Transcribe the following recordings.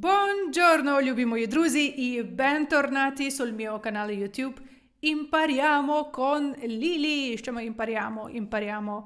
Buongiorno, любі мої друзі, і bentornati sul mio canale YouTube. Impariamo con Lili. Що ми імпаріamo? Імпаріamo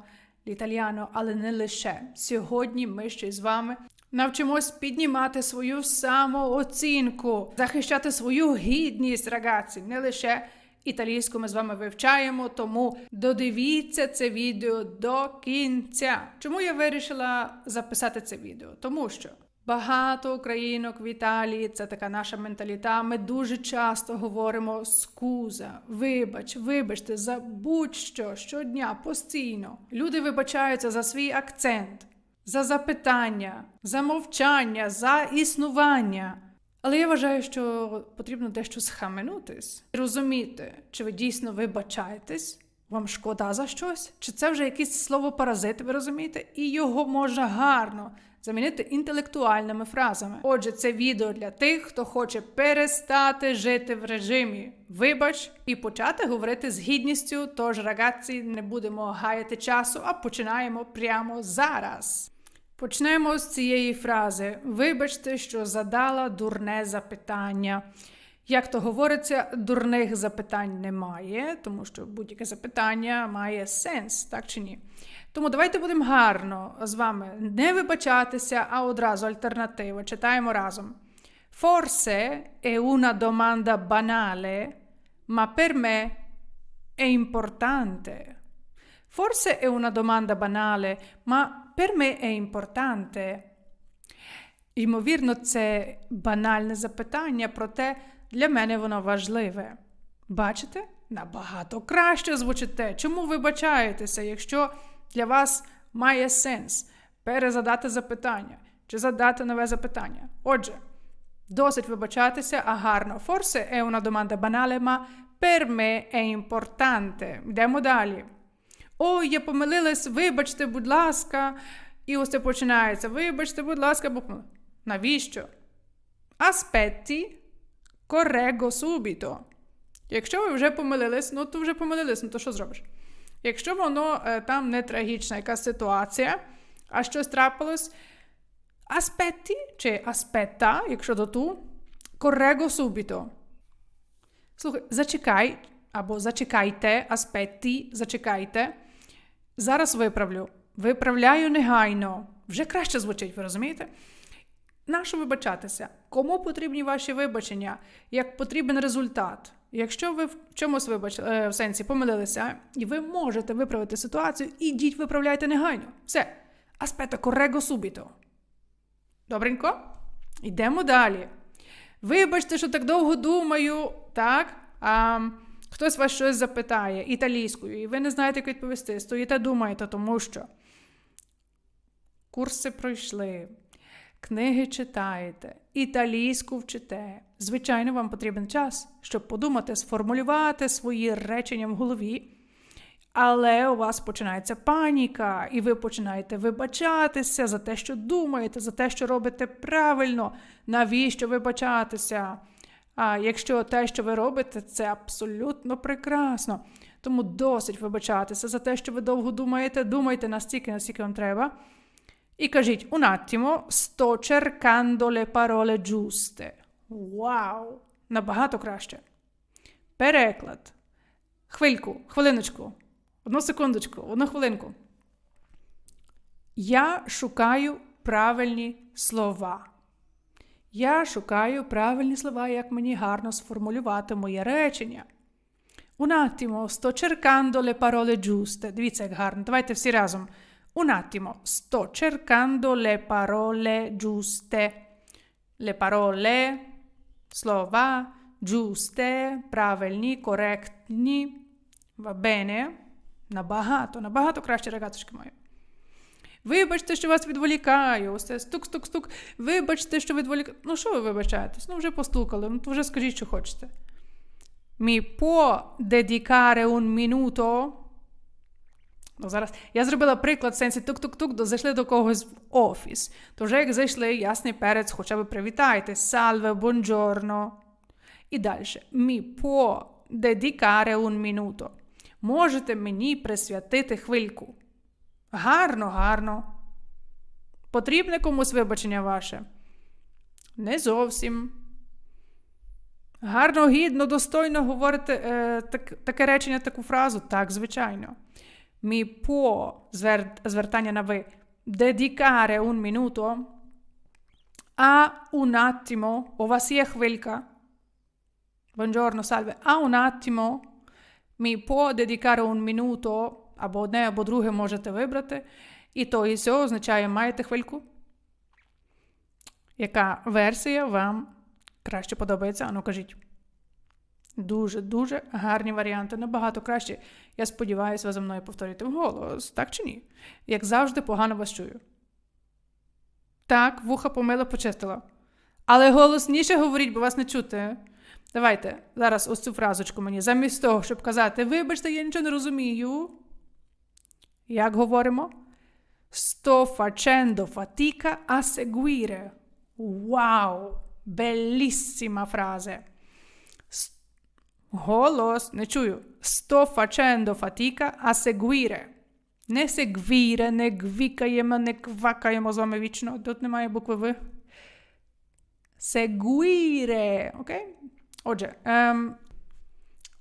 l'italiano, але не лише. Сьогодні ми ще з вами навчимось піднімати свою самооцінку, захищати свою гідність, рагazzi. Не лише італійську ми з вами вивчаємо, тому додивіться це відео до кінця. Чому я вирішила записати це відео? Тому що. Багато українок в Італії, це така наша менталіта. Ми дуже часто говоримо скуза, вибач, вибачте, за будь-що щодня, постійно. Люди вибачаються за свій акцент, за запитання, за мовчання, за існування. Але я вважаю, що потрібно дещо схаменутись і розуміти, чи ви дійсно вибачаєтесь, вам шкода за щось, чи це вже якесь слово паразит, ви розумієте, і його можна гарно замінити інтелектуальними фразами. Отже, це відео для тих, хто хоче перестати жити в режимі вибач і почати говорити з гідністю. Тож, рагатці, не будемо гаяти часу, а починаємо прямо зараз. Почнемо з цієї фрази. Вибачте, що задала дурне запитання. Як то говориться, дурних запитань немає, тому що будь-яке запитання має сенс, так чи ні? Тому давайте будемо гарно з вами не вибачатися, а одразу альтернативу. Читаємо разом. Forse è una domanda banale, ma per me è importante. Forse è una domanda banale, ma per me è importante. Ймовірно, це банальне запитання, проте для мене воно важливе. Бачите? Набагато краще звучите. Чому вибачаєтеся, якщо для вас має сенс перезадати запитання чи задати нове запитання? Отже, досить вибачатися, а гарно. Forse è una domanda banale, ma per me è importante. Йдемо далі. Ой, я помилилась, вибачте, будь ласка. І ось це починається. Вибачте, будь ласка, бо навіщо? Aspetti, correggo subito. Якщо ви вже помилились, ну то вже помилились, ну то що зробиш? Якщо воно е, там не трагічна якась ситуація, а щось трапилось, аспетті чи аспетта, якщо до ту, correggo subito. Слухай, зачекай, або зачекайте, аспетті, зачекайте. Зараз виправлю. Виправляю негайно. Вже краще звучить, ви розумієте? Нащо вибачатися? Кому потрібні ваші вибачення? Як потрібен результат? Якщо ви в чомусь вибач, в сенсі помилилися, і ви можете виправити ситуацію, ідіть, виправляйте негайно. Все. Аспета корего субіто. Добренько? Йдемо далі. Вибачте, що так довго думаю, так? А, Хтось вас щось запитає італійською, і ви не знаєте, як відповісти. Стоїте, думаєте, тому що курси пройшли. Книги читаєте, італійську вчите. Звичайно, вам потрібен час, щоб подумати, сформулювати свої речення в голові. Але у вас починається паніка, і ви починаєте вибачатися за те, що думаєте, за те, що робите правильно. Навіщо вибачатися? А якщо те, що ви робите, це абсолютно прекрасно. Тому досить вибачатися за те, що ви довго думаєте, думайте настільки, наскільки вам треба. І кажіть, un attimo, sto cercando le parole giuste. Вау! Набагато краще. Переклад. Хвильку, хвилиночку. Одну секундочку, одну хвилинку. Я шукаю правильні слова. Я шукаю правильні слова, як мені гарно сформулювати моє речення. Un attimo, sto cercando le parole giuste. Дивіться, як гарно. Давайте всі разом. Un attimo, sto cercando le parole giuste. Le parole, слова, giuste, правильні, коректні. Va bene? Набагато, набагато краще, рагаточки мої. Вибачте, що вас відволікаю. Ось це стук-стук-стук. Вибачте, що відволікаю. Ну, що ви вибачаєтесь? Ну, вже постукали, ну то вже скажіть, що хочете. Mi può dedicare un minuto? Ну, зараз я зробила приклад в сенсі тук-тук-тук, зайшли до когось в офіс. То вже як зайшли, ясний перець, хоча б привітайте. Salve, buongiorno. І далі. Mi può dedicare un minuto. Можете мені присвятити хвильку. Гарно, гарно. Потрібне комусь вибачення ваше. Не зовсім. Гарно, гідно, достойно говорити е, так, таке речення, таку фразу? Так, звичайно. Mi può звер, звертання на ви dedicare un minuto a un attimo, є хвилька. Buongiorno, salve. A un attimo mi può dedicare un minuto, або одне, або друге можете вибрати. І то, і сьо означає маєте хвильку. Яка версія вам краще подобається? Ану, кажіть. Дуже-дуже гарні варіанти, набагато краще. Я сподіваюся, ви за мною повторюєте вголос, так чи ні? Як завжди, погано вас чую. Так, вуха помила, почистила. Але голосніше говоріть, бо вас не чути. Давайте зараз ось цю фразочку мені. Замість того, щоб казати, вибачте, я нічого не розумію. Як говоримо? Sto facendo fatica a seguire. Wow! Bellissima frase. Голос, не чую. Sto facendo fatica a seguire. Не seguire, не гвікаємо, не квакаємо з вами вічно. Тут немає букви В. Seguire. Окей? Отже, ем,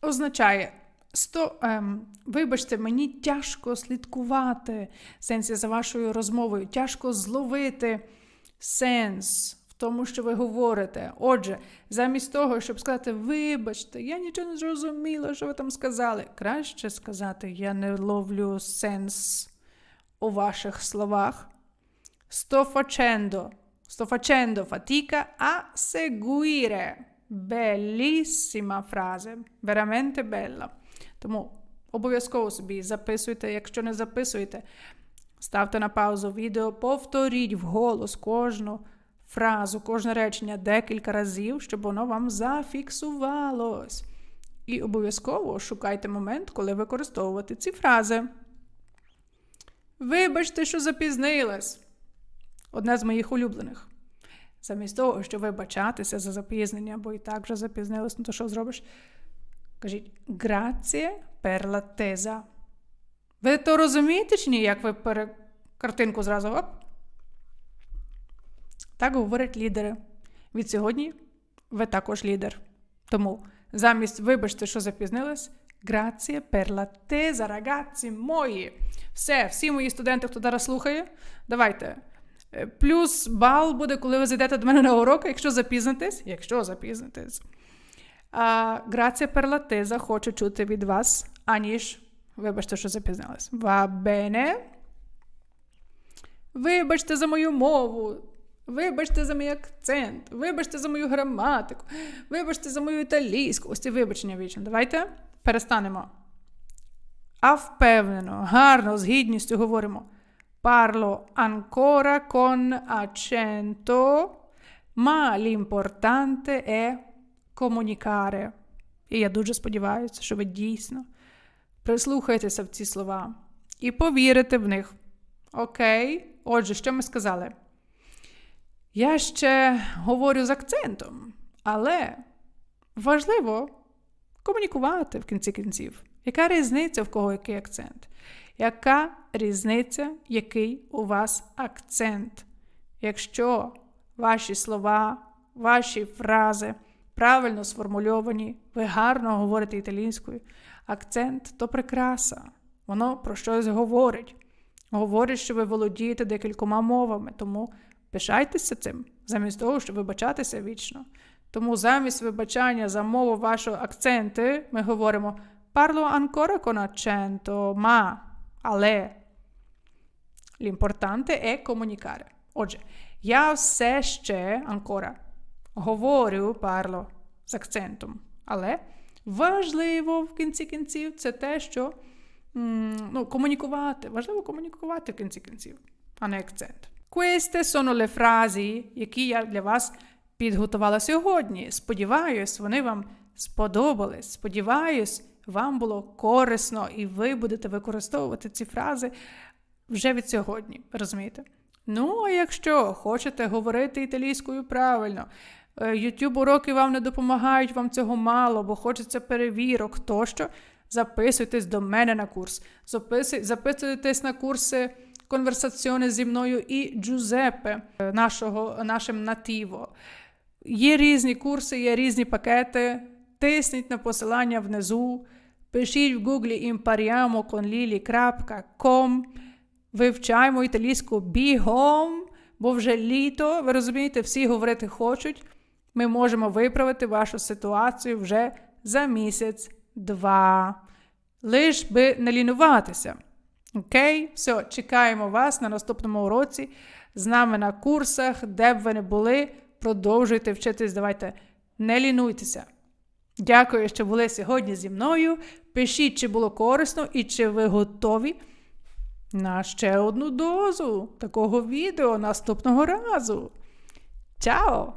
означає. Сто, ем, вибачте, мені тяжко слідкувати сенсі за вашою розмовою, тяжко зловити сенс тому, що ви говорите. Отже, замість того, щоб сказати, вибачте, я нічого не зрозуміла, що ви там сказали, краще сказати, я не ловлю сенс у ваших словах. Sto facendo, sto facendo fatica a seguire. Bellissima frase, veramente bella. Тому обов'язково собі записуйте, якщо не записуєте, ставте на паузу відео, повторіть вголос кожну фразу, кожне речення декілька разів, щоб воно вам зафіксувалось. І обов'язково шукайте момент, коли використовувати ці фрази. Вибачте, що запізнилась. Одне з моїх улюблених. Замість того, щоб вибачатися за запізнення, бо і так вже запізнилась, ну то що зробиш? Кажіть grazie per l'attesa. Ви то розумієте чи ні, як ви пере... картинку зразу оп? Так говорять лідери. Від сьогодні ви також лідер. Тому замість вибачте, що запізнились, grazie per l'attesa, ragazzi мої. Все, всі мої студенти, хто зараз слухає, давайте. Е, Плюс бал буде, коли ви зайдете до мене на урок, якщо запізнитесь, якщо запізнитесь. Грація перлатеза хочу чути від вас, аніж, вибачте, що запізнилась. Ва бене. Вибачте за мою мову. Вибачте за мій акцент, вибачте за мою граматику, вибачте за мою італійську. Ось ці вибачення вічно. Давайте перестанемо. А впевнено, гарно, з гідністю говоримо. Parlo ancora con accento, ma l'importante è comunicare. І я дуже сподіваюся, що ви дійсно прислухаєтеся в ці слова і повірите в них. Окей, отже, що ми сказали? Я ще говорю з акцентом, але важливо комунікувати в кінці кінців. Яка різниця в кого який акцент? Яка різниця, який у вас акцент? Якщо ваші слова, ваші фрази правильно сформульовані, ви гарно говорите італійською, акцент то прикраса, воно про щось говорить. Говорить, що ви володієте декількома мовами, тому пишайтеся цим, замість того, щоб вибачатися вічно. Тому замість вибачання за мову вашого акценти ми говоримо parlo ancora con accento, ma, але. L'importante è comunicare. Отже, я все ще ancora говорю парло з акцентом. Але важливо в кінці кінців це те, що ну, комунікувати. Важливо комунікувати в кінці кінців, а не акцент. Queste sono le frasi, які я для вас підготувала сьогодні. Сподіваюсь, вони вам сподобались. Сподіваюсь, вам було корисно, і ви будете використовувати ці фрази вже від сьогодні. Розумієте? Ну, а якщо хочете говорити італійською правильно, е, YouTube уроки вам не допомагають, вам цього мало, бо хочеться перевірок тощо, записуйтесь до мене на курс. Записуйтесь на курси конверсаціони зі мною і Джузеппе, е, нашого, нашим натіво. Є різні курси, є різні пакети. Тисніть на посилання внизу. Пишіть в гуглі impariamoconlili.com. Вивчаємо італійську бігом, бо вже літо, ви розумієте, всі говорити хочуть. Ми можемо виправити вашу ситуацію вже за місяць-два. Лиш би не лінуватися. Окей? Все, чекаємо вас на наступному уроці. З нами на курсах, де б ви не були. Продовжуйте вчитись, давайте, не лінуйтеся. Дякую, що були сьогодні зі мною. Пишіть, чи було корисно і чи ви готові на ще одну дозу такого відео наступного разу. Чао!